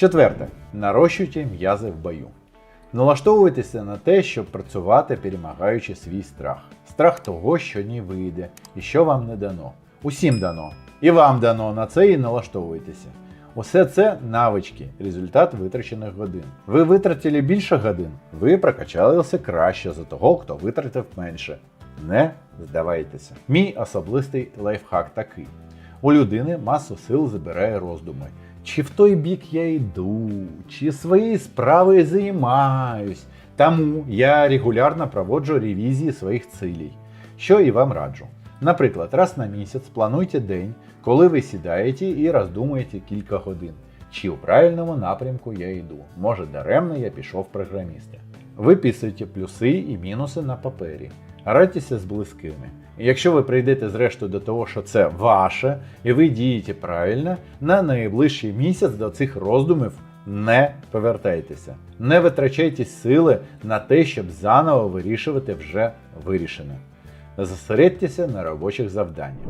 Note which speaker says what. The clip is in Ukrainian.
Speaker 1: Четверте. Нарощуйте м'язи в бою. Налаштовуйтеся на те, щоб працювати, перемагаючи свій страх. Страх того, що не вийде і що вам не дано. Усім дано. І вам дано на це і налаштовуйтеся. Усе це навички, результат витрачених годин. Ви витратили більше годин, ви прокачалися краще за того, хто витратив менше. Не здавайтеся. Мій особистий лайфхак такий: у людини масу сил забирає роздуми. Чи в той бік я йду, чи своєю справою займаюсь. Тому я регулярно проводжу ревізії своїх цілей, що і вам раджу. Наприклад, раз на місяць плануйте день, коли ви сідаєте і роздумуєте кілька годин, чи у правильному напрямку я йду. Може, даремно я пішов в програмісти. Виписуйте плюси і мінуси на папері. Радьтеся з близькими. І якщо ви прийдете зрештою до того, що це ваше, і ви дієте правильно, на найближчий місяць до цих роздумів не повертайтеся. Не витрачайте сили на те, щоб заново вирішувати вже вирішене. Зосередьтеся на робочих завданнях.